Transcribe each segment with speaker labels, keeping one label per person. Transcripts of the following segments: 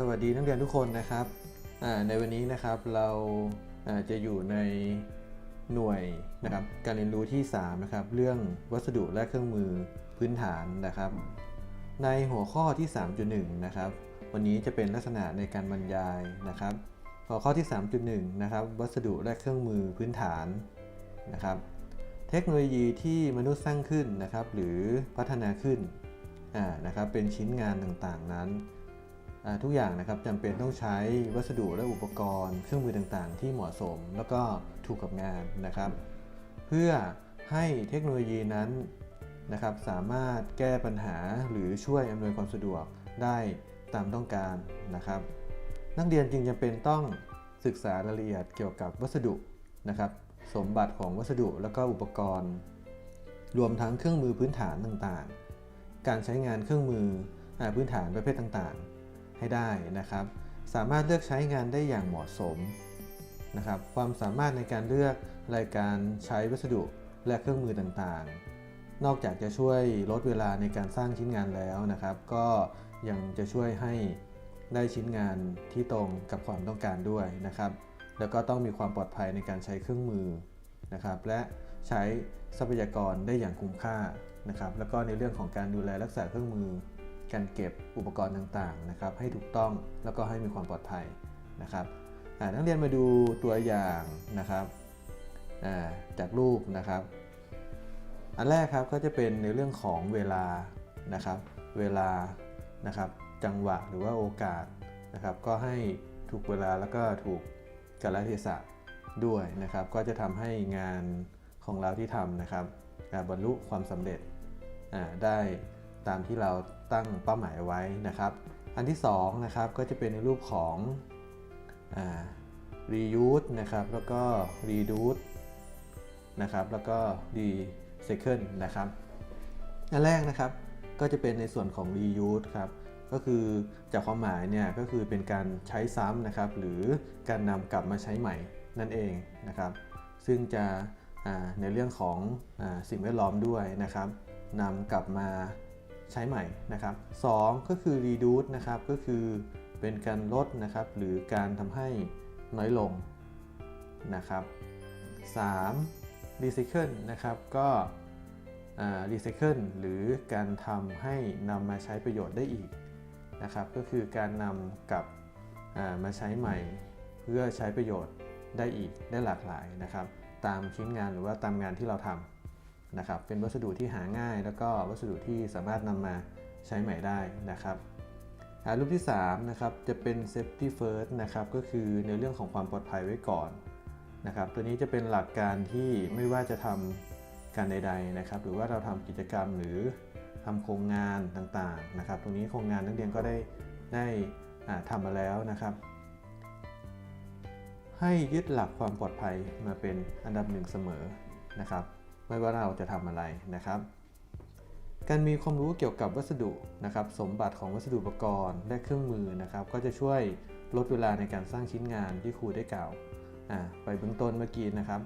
Speaker 1: สวัสดีนักเรียนทุกคนนะครับ ในวันนี้นะครับเราจะอยู่ในหน่วยนะครับการเรียนรู้ที่3นะครับเรื่องวัสดุและเครื่องมือพื้นฐานนะครับ ในหัวข้อที่ 3.1 นะครับ วันนี้จะเป็นลักษณะในการบรรยายนะครับ หัวข้อที่ 3.1 นะครับ วัสดุและเครื่องมือพื้นฐานนะครับ เทคโนโลยีที่มนุษย์สร้างขึ้นนะครับ หรือพัฒนาขึ้นนะครับเป็นชิ้นงานต่างๆนั้น ทุกอย่างนะครับจำเป็นต้องใช้วัสดุและอุปกรณ์ เครื่องมือต่างๆ ที่เหมาะสม แล้วก็ถูกกับงานนะครับ เพื่อให้เทคโนโลยีนั้นนะครับสามารถแก้ปัญหาหรือช่วยอำนวยความสะดวกได้ตามต้องการนะครับ นักเรียนจึงจำเป็นต้องศึกษารายละเอียดเกี่ยวกับวัสดุนะครับ สมบัติของวัสดุแล้วก็อุปกรณ์ รวมทั้งเครื่องมือพื้นฐานต่างๆ การใช้งานเครื่องมือพื้นฐานประเภทต่างๆ ให้ได้นะครับ สามารถเลือกใช้งานได้อย่างเหมาะสมนะครับ ความสามารถในการเลือกรายการใช้วัสดุและเครื่องมือต่างๆ นอกจากจะช่วยลดเวลาในการสร้างชิ้นงานแล้วนะครับ ก็ยังจะช่วยให้ได้ชิ้นงานที่ตรงกับความต้องการด้วยนะครับ แล้วก็ต้องมีความปลอดภัยในการใช้เครื่องมือนะครับ และใช้ทรัพยากรได้อย่างคุ้มค่านะครับ แล้วก็ในเรื่องของการดูแลรักษาเครื่องมือ การเก็บอุปกรณ์ต่างๆนะครับให้ถูกต้องแล้วก็ให้มีความปลอดภัยนะครับอ่านักเรียนมาดูตัวอย่างนะครับจากรูปนะครับ อันแรกครับก็จะเป็นในเรื่องของเวลานะครับ เวลานะครับจังหวะหรือว่าโอกาสนะครับ ก็ให้ถูกเวลาแล้วก็ถูกกาลเทศะด้วยนะครับ ก็จะทำให้งานของเราที่ทำนะครับบรรลุความสำเร็จได้ตามที่เรา ตั้งเป้าหมายไว้นะครับ อันที่2นะครับก็จะเป็นในรูปของอ reuse นะครับแล้วก็ reduce นะครับแล้วก็ recycle นะครับอันแรกนะครับก็จะเป็นในส่วนของ reuse ครับก็คือจากความหมายเนี่ยก็คือเป็นการใช้ซ้ำนะครับ หรือการนำกลับมาใช้ใหม่นั่นเองนะครับ ซึ่งจะในเรื่องของอสิ่งแวดล้อมด้วยนะครับนำกลับมา ใช้ใหม่นะครับสองก็คือ reduce นะครับก็คือเป็นการลดนะครับหรือการทำให้น้อยลงนะครับ 3. recycle นะครับก็รีไซเคิลหรือการทำให้นำมาใช้ประโยชน์ได้อีกนะครับ ก็คือการนำกลับมาใช้ใหม่ เพื่อใช้ประโยชน์ได้อีกได้หลากหลายนะครับ ตามชิ้นงานหรือว่าตามงานที่เราทำ นะครับเป็นวัสดุที่หาง่าย แล้วก็วัสดุที่สามารถนำมาใช้ใหม่ได้นะครับรูปที่3นะครับจะเป็น safety first นะครับก็คือในเรื่องของความปลอดภัยไว้ก่อนนะครับตัวนี้จะเป็นหลักการที่ไม่ว่าจะทำการใด ๆนะครับ หรือว่าเราทำกิจกรรมหรือทำโครงงานต่างๆนะครับตรงนี้โครงงานนักเรียนก็ได้ได้ทำมาแล้วนะครับ ให้ยึดหลักความปลอดภัยมาเป็นอันดับหนึ่งเสมอนะครับ ไม่ว่าเราจะทำอะไรนะครับ การมีความรู้เกี่ยวกับวัสดุนะครับ สมบัติของวัสดุอุปกรณ์และเครื่องมือนะครับ ก็จะช่วยลดเวลาในการสร้างชิ้นงานที่ครูได้กล่าวไปเบื้องต้นเมื่อกี้นะครับ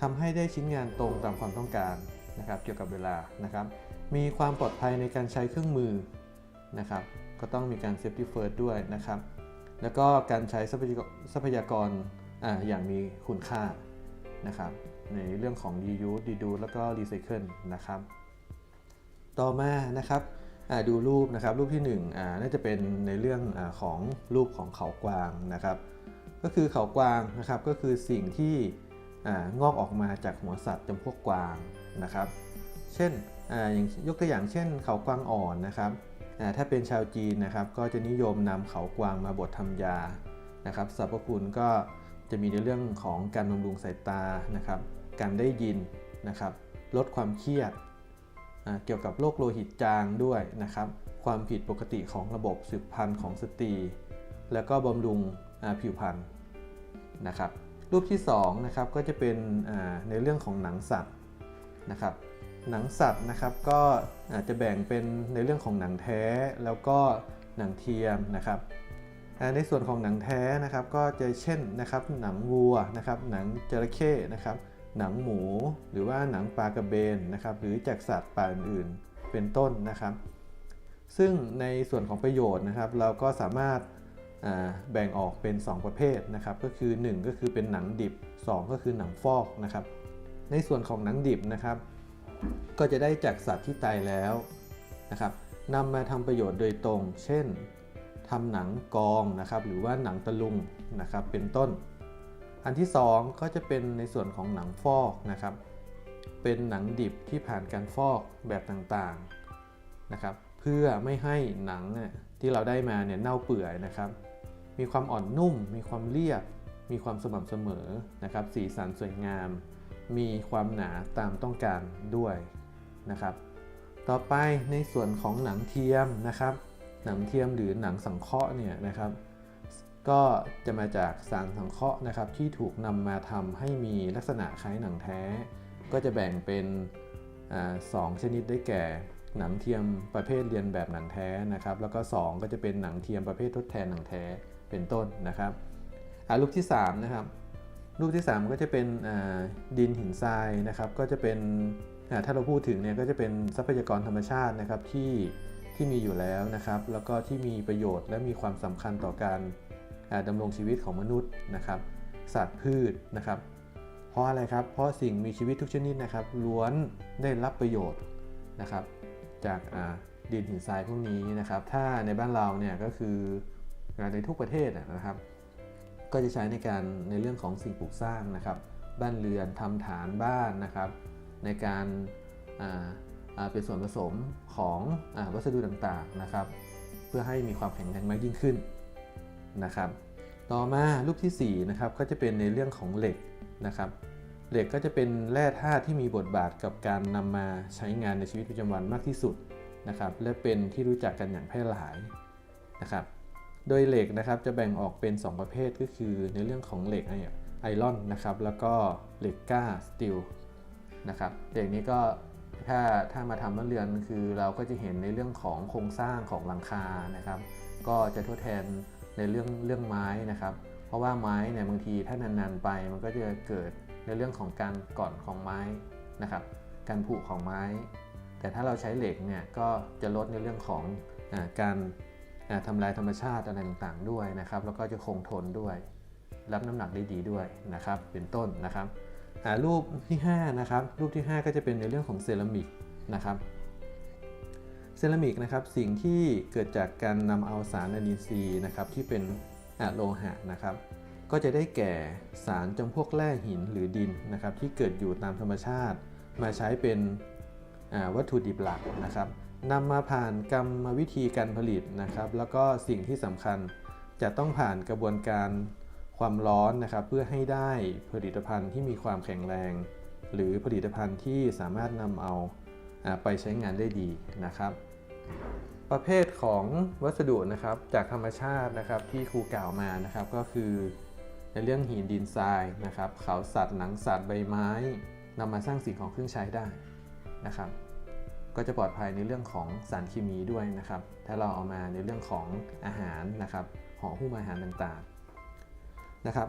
Speaker 1: ทำให้ได้ชิ้นงานตรงตามความต้องการนะครับ เกี่ยวกับเวลานะครับ มีความปลอดภัยในการใช้เครื่องมือนะครับ ก็ต้องมีการ safety first ด้วยนะครับ แล้วก็การใช้ทรัพยากรออย่างมีคุณค่านะครับ ในเรื่องของ reuse reduce แล้วก็ recycle นะครับ ต่อมานะครับดูรูปนะครับรูปที่1อ่น่าจะเป็นในเรื่องอของรูปของเขากวางนะครับ ก็คือเขากวางนะครับก็คือสิ่งที่องอกออกมาจากหัวสัตว์จำพวกกวางนะครับ เช่นออย่างยกตัวอย่างเช่น เขากวางอ่อนนะครับถ้าเป็นชาวจีนนะครับ ก็จะนิยมนำเขากวางมาบดทำยานะครับสรรพคุณก็จะมีในเรื่องของการบำรุงสายตานะครับ การได้ยินนะครับ ลดความเครียดเกี่ยวกับโรคโลหิตจางด้วยนะครับ ความผิดปกติของระบบสืบพันธุ์ของสตรี แล้วก็บำรุงผิวพรรณนะครับรูปที่2นะครับก็จะเป็นในเรื่องของหนังสัตว์นะครับ หนังสัตว์นะครับก็อาจจะแบ่งเป็นในเรื่องของหนังแท้แล้วก็หนังเทียมนะครับในส่วนของหนังแท้นะครับก็จะเช่นนะครับหนังวัวนะครับหนังจระเข้นะครับ หนังหมู หรือว่าหนังปลากระเบนนะครับ หรือจากสัตว์ป่าอื่นๆเป็นต้นนะครับ ซึ่งในส่วนของประโยชน์นะครับ เราก็สามารถแบ่งออกเป็น 2 ประเภทนะครับ ก็คือ 1 ก็คือเป็นหนังดิบ 2 ก็คือหนังฟอกนะครับ ในส่วนของหนังดิบนะครับ ก็จะได้จากสัตว์ที่ตายแล้วนะครับนำมาทำประโยชน์โดยตรง เช่นทำหนังกองนะครับ หรือว่าหนังตะลุงนะครับ เป็นต้น อันที่ 2 ก็จะเป็นในส่วนของหนังฟอกนะครับ เป็นหนังดิบที่ผ่านการฟอกแบบต่างๆนะครับ เพื่อไม่ให้หนังเนี่ยที่เราได้มาเนี่ยเน่าเปื่อยนะครับ มีความอ่อนนุ่ม มีความเรียบ มีความสม่ำเสมอนะครับ สีสันสวยงาม มีความหนาตามต้องการด้วยนะครับ ต่อไปในส่วนของหนังเทียมนะครับ หนังเทียมหรือหนังสังเคราะห์เนี่ยนะครับ ก็จะมาจากสารสังเคราะห์นะครับที่ถูกนำมาทำให้มีลักษณะคล้ายหนังแท้ ก็จะแบ่งเป็นอสองชนิดได้แก่ หนังเทียมประเภทเรียนแบบหนังแท้นะครับ แล้วก็ 2 ก็จะเป็นหนังเทียมประเภททดแทนหนังแท้เป็นต้นนะครับรูปที่3นะครับรูปที่ 3 ก็จะเป็นดินหินทรายนะครับก็จะเป็นถ้าเราพูดถึงเนี่ยก็จะเป็นทรัพยากรธรรมชาตินะครับที่ที่มีอยู่แล้วนะครับ แล้วก็ที่มีประโยชน์และมีความสำคัญต่อการ ดำรงชีวิตของมนุษย์นะครับสัตว์พืชนะครับ เพราะอะไรครับ เพราะสิ่งมีชีวิตทุกชนิดนะครับล้วนได้รับประโยชน์นะครับ จากดินหินทรายพวกนี้นะครับ ถ้าในบ้านเราเนี่ยก็คือในทุกประเทศนะครับ ก็จะใช้ในการในเรื่องของสิ่งปลูกสร้างนะครับ บ้านเรือนทำฐานบ้านนะครับ ในการเป็นส่วนผสมของอวัสดุต่างๆนะครับ เพื่อให้มีความแข็งแรงมากยิ่งขึ้น นะครับ ต่อมารูปที่4นะครับก็จะเป็นในเรื่องของเหล็กนะครับเหล็กก็จะเป็นแร่ธาตุที่มีบทบาทกับการนำมาใช้งานในชีวิตประจำวันมากที่สุดนะครับ และเป็นที่รู้จักกันอย่างแพร่หลายนะครับ โดยเหล็กนะครับจะแบ่งออกเป็น 2 ประเภทก็คือในเรื่องของเหล็กไอรอนนะครับ แล้วก็เหล็กก้าสตีลนะครับเหล็กนี้ก็ถ้าถ้ามาทำบ้านเรือนคือเราก็จะเห็นในเรื่องของโครงสร้างของหลังคานะครับ ก็จะทดแทน ในเรื่องเรื่องไม้นะครับ เพราะว่าไม้เนี่ยบางทีถ้านานๆไปมันก็จะเกิดในเรื่องของการก่อนของไม้นะครับ การผุของไม้ แต่ถ้าเราใช้เหล็กเนี่ยก็จะลดในเรื่องของอการาทำลายธรรมชาติอะไรต่างๆด้วยนะครับ แล้วก็จะคงทนด้วย รับน้ำหนักได้ดีด้วยนะครับ เป็นต้นนะครับรูปที่5นะครับรูปที่ 5 ก็จะเป็นในเรื่องของเซรามิกนะครับ เซรามิกนะครับสิ่งที่เกิดจากการนำเอาสารอะนินทรีย์นะครับที่เป็นอะโลหะนะครับ ก็จะได้แก่สารจำพวกแร่หินหรือดินนะครับ ที่เกิดอยู่ตามธรรมชาติ มาใช้เป็นวัตถุดิบหลักนะครับนำมาผ่านกรรมวิธีการผลิตนะครับ แล้วก็สิ่งที่สำคัญจะต้องผ่านกระบวนการความร้อนนะครับ เพื่อให้ได้ผลิตภัณฑ์ที่มีความแข็งแรง หรือผลิตภัณฑ์ที่สามารถนำเอา ไปใช้งานได้ดีนะครับ ประเภทของวัสดุนะครับจากธรรมชาตินะครับที่ครูกล่าวมานะครับก็คือในเรื่องหินดินทรายนะครับเขาสัตว์หนังสัตว์ใบไม้นำมาสร้างสิ่งของเครื่องใช้ได้นะครับ ก็จะปลอดภัยในเรื่องของสารเคมีด้วยนะครับ ถ้าเราเอามาในเรื่องของอาหารนะครับห่อหุ้มอาหารต่างๆนะครับ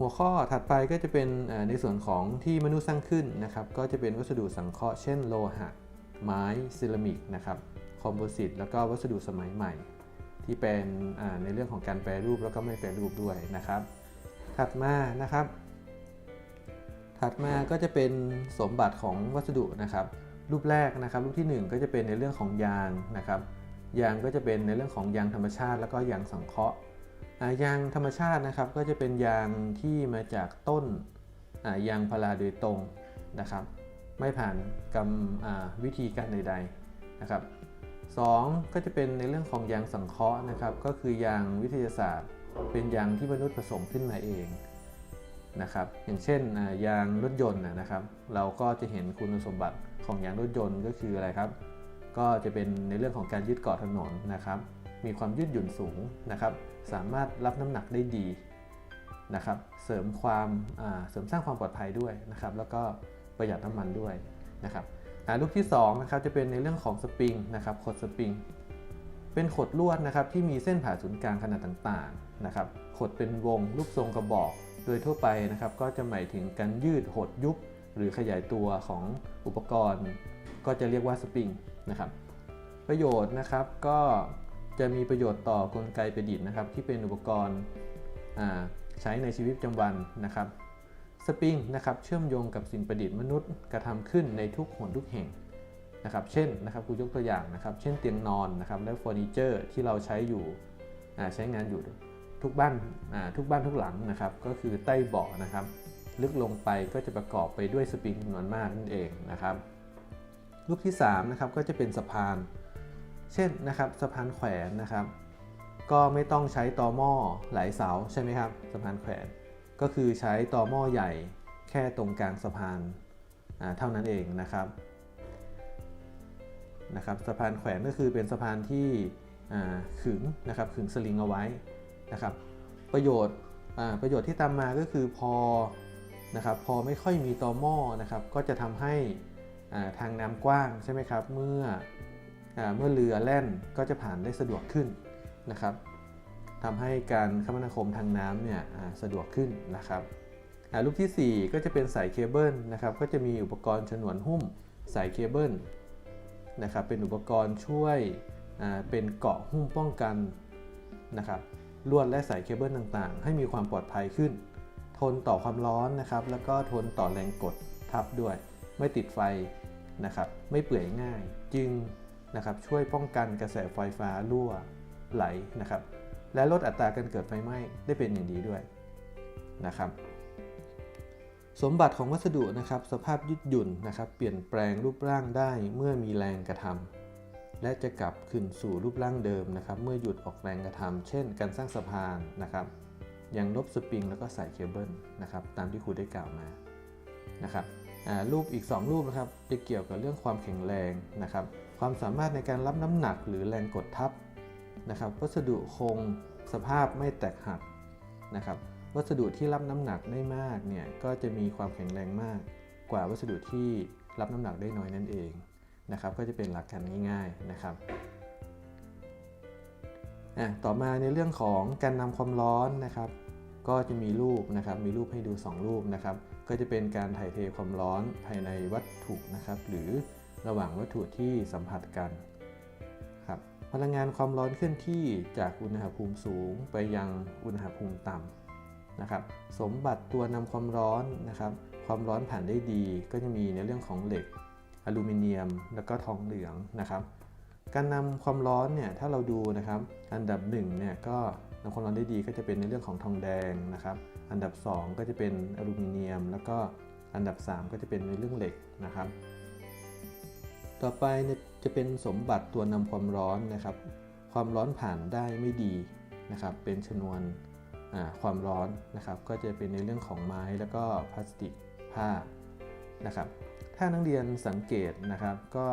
Speaker 1: หัวข้อถัดไปก็จะเป็นในส่วนของที่มนุษย์สร้างขึ้นนะครับ ก็จะเป็นวัสดุสังเคราะห์เช่นโลหะ ไม้เซรามิกนะครับคอมโพสิตแล้วก็วัสดุสมัยใหม่ ที่เป็นในเรื่องของการแปรรูปแล้วก็ไม่แปรรูปด้วยนะครับ ถัดมานะครับ ถัดมาก็จะเป็นสมบัติของวัสดุนะครับ รูปแรกนะครับ รูปทีหนึ่1 ก็จะเป็นในเรื่องของยางนะครับยางก็จะเป็นในเรื่องของยางธรรมชาติ แล้วก็ยางสังเคราะห์ ยางธรรมชาตินะครับก็จะเป็นยางที่มาจากต้นยางพาราโดยตรงนะครับ ไม่ผ่านกรรมวิธีการใดๆนะครับสองก็จะเป็นในเรื่องของยางสังเคราะห์นะครับ ก็คือยางวิทยาศาสตร์ เป็นยางที่มนุษย์ผสมขึ้นมาเองนะครับ อย่างเช่นยางรถยนต์นะครับ เราก็จะเห็นคุณสมบัติของยางรถยนต์ก็คืออะไรครับ ก็จะเป็นในเรื่องของการยึดเกาะถนนนะครับ มีความยืดหยุ่นสูงนะครับ สามารถรับน้ำหนักได้ดีนะครับ เสริมความเสริมสร้างความปลอดภัยด้วยนะครับ แล้วก็ประหยัดน้ำมันด้วยนะครับอ่ารูปที่2นะครับจะเป็นในเรื่องของสปริงนะครับขดสปริง เป็นขดลวดนะครับที่มีเส้นผ่าศูนย์กลางขนาดต่างๆนะครับขดเป็นวงรูปทรงกระบอกโดยทั่วไปนะครับก็จะหมายถึงการยืดหดยุบหรือขยายตัวของอุปกรณ์ ก็จะเรียกว่าสปริงนะครับประโยชน์นะครับก็ จะมีประโยชน์ต่อกลไกประดิษฐ์นะครับ ที่เป็นอุปกรณ์ใช้ในชีวิตประจำวันนะครับ สปริงนะครับเชื่อมโยงกับสิ่งประดิษฐ์มนุษย์กระทำขึ้นในทุกหนทุกแห่งนะครับ เช่นนะครับกูยกตัวอย่างนะครับ เช่นเตียงนอนนะครับและเฟอร์นิเจอร์ที่เราใช้อยู่ใช้งานอยู่ทุกบ้านทุกบ้านทุกหลังนะครับ ก็คือใต้เบาะนะครับ ลึกลงไปก็จะประกอบไปด้วยสปริงจำนวนมากนั่นเองนะครับรูปที่3นะครับก็จะเป็นสะพาน เช่นนะครับสะพานแขวนนะครับ ก็ไม่ต้องใช้ตอหม้อหลายเสาใช่ไหมครับสะพานแขวน ก็คือใช้ตอหม้อใหญ่แค่ตรงกลางสะพานเท่านั้นเองนะครับนะครับสะพานแขวนก็คือเป็นสะพานที่ขึงนะครับขึงสลิงเอาไว้นะครับ ประโยชน์ประโยชน์ที่ตามมาก็คือพอนะครับพอไม่ค่อยมีตอหม้อนะครับ ก็จะทำให้ทางน้ำกว้างใช่ไหมครับ เมื่อ เมื่อเรือแล่นก็จะผ่านได้สะดวกขึ้นนะครับทำให้การคมนาคมทางน้ำเนี่ยสะดวกขึ้นนะครับรูปทีสี่ 4 ก็จะเป็นสายเคเบิลนะครับก็จะมีอุปกรณ์ฉนวนหุ้มสายเคเบิลนะครับเป็นอุปกรณ์ช่วยเป็นเกาะหุ้มป้องกันนะครับลวดและสายเคเบิลต่างๆ ให้มีความปลอดภัยขึ้น ทนต่อความร้อนนะครับ แล้วก็ทนต่อแรงกดทับด้วย ไม่ติดไฟนะครับ ไม่เปื่อยง่าย จึง นะครับช่วยป้องกันกระแสไฟฟ้ารั่วไหลนะครับ และลดอัตราการเกิดไฟไหม้ได้เป็นอย่างดีด้วยนะครับสมบัติของวัสดุนะครับ สภาพยืดหยุ่นนะครับ เปลี่ยนแปลงรูปร่างได้เมื่อมีแรงกระทำและจะกลับคืนสู่รูปร่างเดิมนะครับ เมื่อหยุดออกแรงกระทำเช่น การสร้างสะพานนะครับยังลบสปริงแล้วก็สายเคเบิลนะครับ ตามที่ครูได้กล่าวมานะครับอ่ารูปอีก 2 รูปนะครับจะเกี่ยวกับเรื่องความแข็งแรงนะครับ ความสามารถในการรับน้ำหนักหรือแรงกดทับนะครับ วัสดุคงสภาพไม่แตกหักนะครับ วัสดุที่รับน้ำหนักได้มากเนี่ยก็จะมีความแข็งแรงมากกว่าวัสดุที่รับน้ำหนักได้น้อยนั่นเองนะครับ ก็จะเป็นหลักการง่ายๆนะครับต่อมาในเรื่องของการนำความร้อนนะครับ ก็จะมีรูปนะครับ มีรูปให้ดู 2 รูปนะครับ ก็จะเป็นการถ่ายเทความร้อนภายในวัตถุนะครับ หรือ ระหว่างวัตถุที่สัมผัสกันครับพลังงานความร้อนเคลื่อนที่จากอุณหภูมิสูงไปยังอุณหภูมิต่ำนะครับ สมบัติตัวนำความร้อนนะครับ ความร้อนผ่านได้ดีก็จะมีในเรื่องของเหล็ก อลูมิเนียม แล้วก็ทองเหลืองนะครับ การนำความร้อนเนี่ยถ้าเราดูนะครับ อันดับ1เนี่ยก็นำความร้อนได้ดีก็จะเป็นในเรื่องของทองแดงนะครับ อันดับ 2 ก็จะเป็นอลูมิเนียม แล้วก็อันดับ 3 ก็จะเป็นในเรื่องเหล็กนะครับ ต่อไปจะเป็นสมบัติตัวนำความร้อนนะครับ ความร้อนผ่านได้ไม่ดีนะครับ เป็นชนวนความร้อนนะครับ ก็จะเป็นในเรื่องของไม้แล้วก็พลาสติกผ้านะครับ ถ้านักเรียนสังเกตนะครับ ก็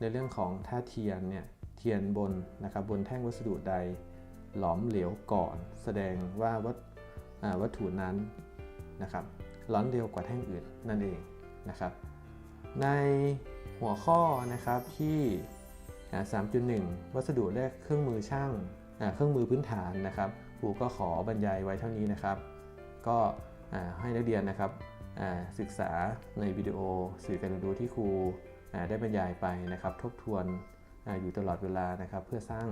Speaker 1: ในเรื่องของท่าเทียนเนี่ยเทียนบนนะครับบนแท่งวัสดุใดหลอมเหลวก่อน แสดงว่าวัตอ่าวัตถุนั้นนะครับร้อนเร็วกว่าแท่งอื่นนั่นเองนะครับ ใน หัวข้อนะครับที่ 3.1 วัสดุและเครื่องมือช่างเครื่องมือพื้นฐานนะครับครูก็ขอบรรยายไว้เท่านี้นะครับ ก็ให้นักเรียนนะครับศึกษาในวิดีโอสื่อการเรียนรู้ที่ครูได้บรรยายไปนะครับ ทบทวนออยู่ตลอดเวลานะครับ เพื่อสร้าง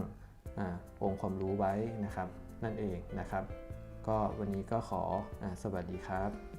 Speaker 1: อองค์ความรู้ไว้นะครับ นั่นเองนะครับ ก็วันนี้ก็ขออสวัสดีครับ